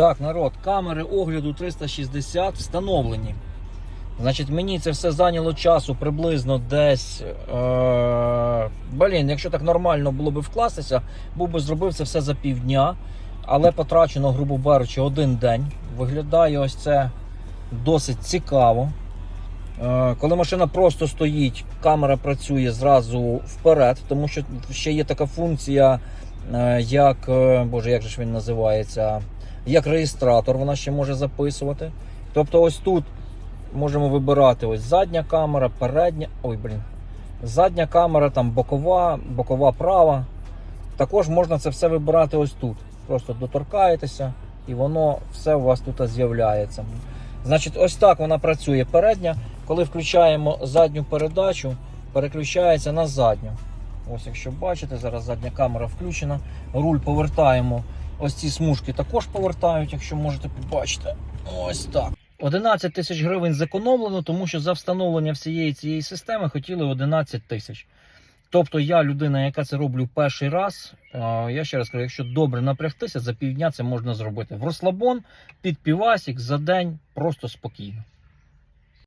Так, народ, камери огляду 360 встановлені. Значить, мені це все зайняло часу приблизно десь. Е- блін, якщо так нормально було би вкластися, був би зробив це все за півдня. Але потрачено, грубо беручи, один день. Виглядає ось це досить цікаво. Е, Коли машина просто стоїть, камера працює зразу вперед, тому що ще є така функція, е, як е, Боже, як же ж він називається? Як реєстратор, вона ще може записувати. Тобто, ось тут можемо вибирати ось задня камера, передня. Ой, блін. Задня камера, там бокова, бокова права. Також можна це все вибирати ось тут. Просто доторкаєтеся, і воно все у вас тут з'являється. Значить, ось так вона працює передня. Коли включаємо задню передачу, переключається на задню. Ось, якщо бачите, зараз задня камера включена. Руль повертаємо. Ось ці смужки також повертають, якщо можете побачити. Ось так. 11 тисяч гривень зекономлено, тому що за встановлення всієї цієї системи хотіли 11 тисяч. Тобто я людина, яка це роблю перший раз. Я ще раз кажу, якщо добре напрягтися, за півдня це можна зробити. В розслабон під півасік за день просто спокійно.